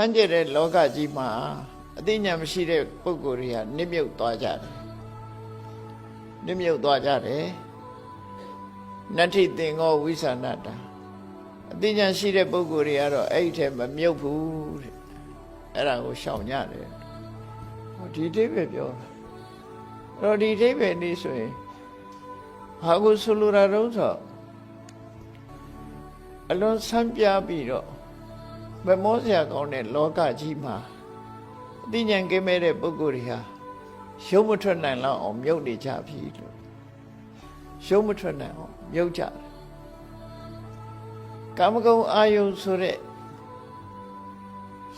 မ်းကျက်တဲ့လောကကြီးမှာအသိဉာဏ်မရှိတဲ့ပုဂ္ဂိုလ်တွေကနစ်မြုပ်သွားကြတယ်နစ်မြုပ်သွားကြတယ်နတ္ထိသင်္ဃောဝိသနာတာအသိဉာဏ်ရှိတဲ့ပုဂ္ဂိုလ်တွေကတော့အဲ့ဒီထဲမမြုပ်ဘူးတဲ့အဲ့ဒါကိုရှောင်ကြတယ်ဟောဒီအဓိပ္ပာယ်ပြောတာအဲ့တော့ဒီအဓိပ္ပာယ်នេះဆိုရင်ဘာကိုဆိုလိုတာတုံးဆိုတော့အလွန်ဆန်းပြပြီးတော့ မမောစရာကောင်းတဲ့လောကကြီးမှာအသိဉာဏ်ကင်းမဲ့တဲ့ပုဂ္ဂိုလ်တွေဟာရှုံးမထွက်နိုင်လောက်အောင်မြုပ်နေကြပြီလို့ရှုံးမထွက်နိုင်အောင်မြုပ်ကြတယ်ကာမဂုဏ်အာယုံဆိုတဲ့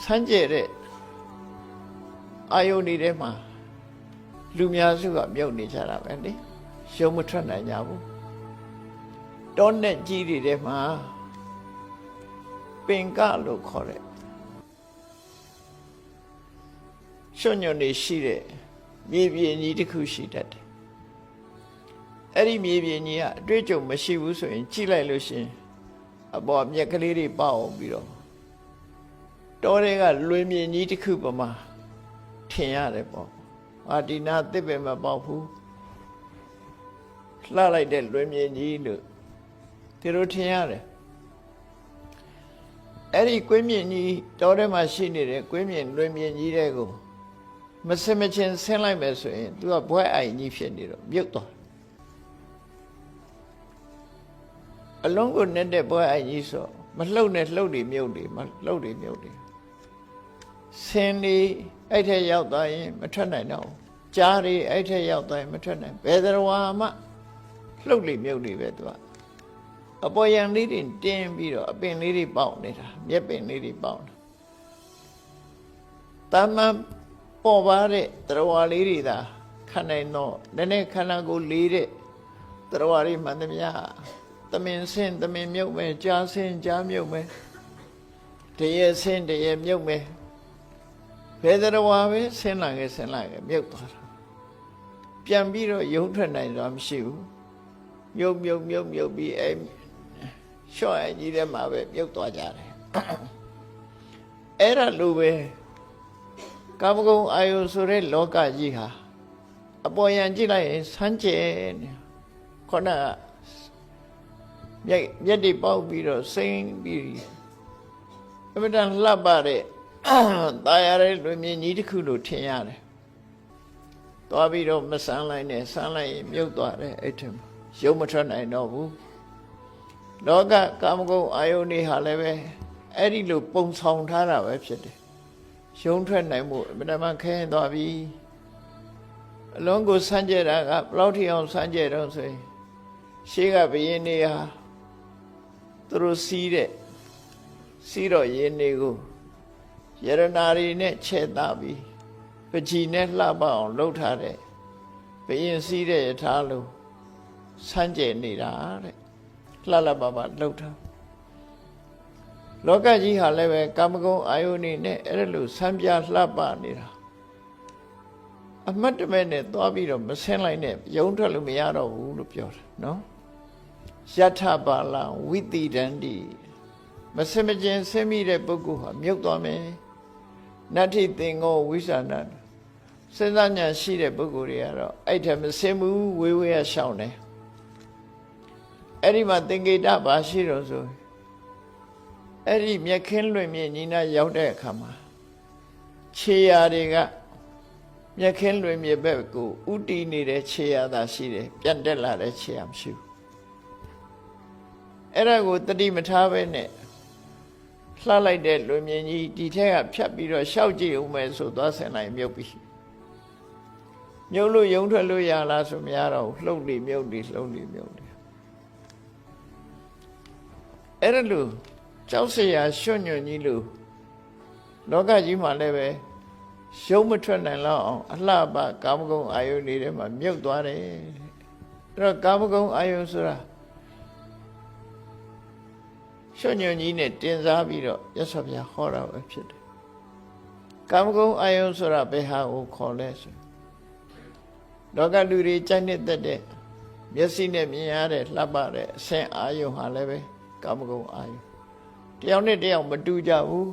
ဆန်းကျဲတဲ့အာယုန်တွေထဲမှာလူများစုကမြုပ်နေကြတာပဲလေရှုံးမထွက်နိုင်ကြဘူးတောနဲ့ကြီးတွေထဲမှာ ပင်ကလို့ခေါ်တဲ့ရွှွညွန်နေရှိတဲ့မြေပြင်ကြီးတစ်ခုရှိတတ်တယ်အဲ့ဒီမြေပြင်ကြီးကအတွေ့အကြုံမရှိဘူးဆိုရင်ကြည့်လိုက်လို့ရှရင်အပေါ်မြက်ကလေးတွေပေါအောင်ပြီးတော့တောတွေကလွင်မြင်ကြီးတစ်ခုပမာထင်ရတယ်ပေါ့အာဒီနာတစ်ပဲမပေါက်ဘူးလှလိုက်တဲ့လွင်မြင်ကြီးလို့ဒီလိုထင်ရတယ် အဲ့ဒီကွင်းမြင့်ကြီးတောထဲမှာရှိနေတဲ့ကွင်းမြင့်လွင်မြင့်ကြီးတဲ့ကိုမစင်မချင်းဆင်းလိုက်မယ်ဆိုရင် तू ကဘွဲအိုင်ကြီးဖြစ်နေတော့မြုပ်သွားအလုံးကိုနဲ့တဲ့ဘွဲအိုင်ကြီးဆိုမလှုပ်နဲ့လှုပ်တွေမြုပ်တွေမလှုပ်တွေမြုပ်တွေဆင်းနေအဲ့ထက်ရောက်သွားရင်မထွက်နိုင်တော့ဘူးကြားတွေအဲ့ထက်ရောက်သွားရင်မထွက်နိုင်ဘယ်သရဝါမှလှုပ်လေမြုပ်တွေပဲ तू က အပေါ်ယံလေးတွေတင်းပြီးတော့အပင်လေးတွေပေါက်နေတာမျက်ပင်လေးတွေပေါက်နေတာတမန်ပေါ်ပါတဲ့သရဝါလေးတွေသာခံနိုင်တော့နည်းနည်းခန္ဓာကိုယ်လေးတဲ့သရဝါတွေမှန်သမျှသမင်ဆင်းသမင်မြုပ်မယ်ကြားဆင်းကြားမြုပ်မယ်တရေဆင်းတရေမြုပ်မယ်ဘယ်သရဝါပဲဆင်းလာခဲ့ဆင်းလာခဲ့မြုပ်သွားတာပြန်ပြီးတော့ယုံထွက်နိုင်တာမရှိဘူးမြုပ်မြုပ်မြုပ်မြုပ်ပြီးအဲ ရှော့အကြီးထဲမှာပဲမြုပ်သွားကြတယ်အဲ့ဒါလိုပဲကာမဂုဏ်အာယုဆိုတဲ့လောကကြီးဟာအပေါ်ယံကြည့်လိုက်ရင်ဆန်းကျဲနေခေါဏမျက်မျက်တွေပေါက်ပြီးတော့စိမ့်ပြီးအမတန်လှပတဲ့ตายရတဲ့လူမြင်ကြီးတစ်ခုလို့ထင်ရတယ်သွားပြီးတော့မဆန်းလိုက်နဲ့ဆန်းလိုက်ရင်မြုပ်သွားတယ်အဲ့ထင်ရုံမထွက်နိုင်တော့ဘူး လောကကာမဂုဏ်အာယုန်တွေဟာလည်းပဲအဲ့ဒီလိုပုံဆောင်ထားတာပဲဖြစ်တယ်ရုံထွက်နိုင်မှုအမှန်တမ်းခဲရင်သွားပြီအလုံးကိုစမ်းကြတာကဘယ်လောက်ထိအောင်စမ်းကြတော့ဆိုရင်ရှေးကဘယင်းနေဟာသူတို့စီးတဲ့စီးတော့ရင်းနေကိုယရနာရီနဲ့ချဲ့သားပြီးပကြီးနဲ့လှပအောင်လှုပ်ထားတဲ့ဘယင်းစီးတဲ့ယထာလို့စမ်းကြနေတာတဲ့ လှလှပပလှုပ်ထားလောကကြီးဟာလည်းပဲကာမဂုဏ်အာယုန်နေနဲ့အဲ့ဒါလို့ဆမ်းပြလှပနေတာအမတ်တမဲ့နဲ့သွားပြီးတော့မဆင်းလိုက်နဲ့ယုံထွက်လို့မရတော့ဘူးလို့ပြောတာနော်ယထပါလံဝိတိဒန္တိမဆင်မကျင်ဆင်းမိတဲ့ပုဂ္ဂိုလ်ဟာမြုပ်သွားမယ်နတ္ထိသင်္ဃောဝိသနာစဉ်းစားဉာဏ်ရှိတဲ့ပုဂ္ဂိုလ်တွေကတော့အဲ့ထက်မဆင်းဘူးဝေးဝေးရရှောင်တယ် အဲ့ဒီမှာသင်္ကေတဘာရှိတော့ဆိုအဲ့ဒီမြက်ခင်းလွင်မြင့်ညီနာရောက်တဲ့အခါမှာခြေရာတွေကမြက်ခင်းလွင်မြင့်ဘက်ကိုဥတီနေတဲ့ခြေရာသာရှိတယ်ပြန်တက်လာတဲ့ခြေရာမရှိဘူးအဲ့ဒါကိုတတိမထားပဲနဲ့လှလိုက်တဲ့လွင်မြင့်ကြီးဒီထက်ကဖြတ်ပြီးတော့ရှောက်ကြည့်ဦးမယ်ဆိုသွားဆင်လိုက်မြုပ်ပြီးမြုပ်လို့ယုံထွက်လို့ရလားဆိုမရတော့ဘူးလှုပ်လေမြုပ်လေလှုပ်လေမြုပ်လေ အဲ့ဒါလို့ကြောက်စရာရွှွညွန့်ကြီးလို့လောကကြီးမှာလည်းပဲရုံးမထွက်နိုင်လောက်အောင်အလှပကာမဂုဏ်အာယုန်တွေထဲမှာမြုပ်သွားတယ်အဲ့တော့ကာမဂုဏ်အာယုန်ဆိုတာရွှွညွန့်ကြီးနဲ့တင်စားပြီးတော့ရသော်ပြဟောတာပဲဖြစ်တယ်ကာမဂုဏ်အာယုန်ဆိုတာဘယ်ဟာကိုခေါ်လဲဆိုလောကလူတွေကြိုက်နေတဲ့မျက်စိနဲ့မြင်ရတဲ့လှပတဲ့အဆင့်အာယုန်ဟာလည်းပဲ ကာမဂုဏ်အာယုန်တယောက်နဲ့တယောက်မတူကြဘူး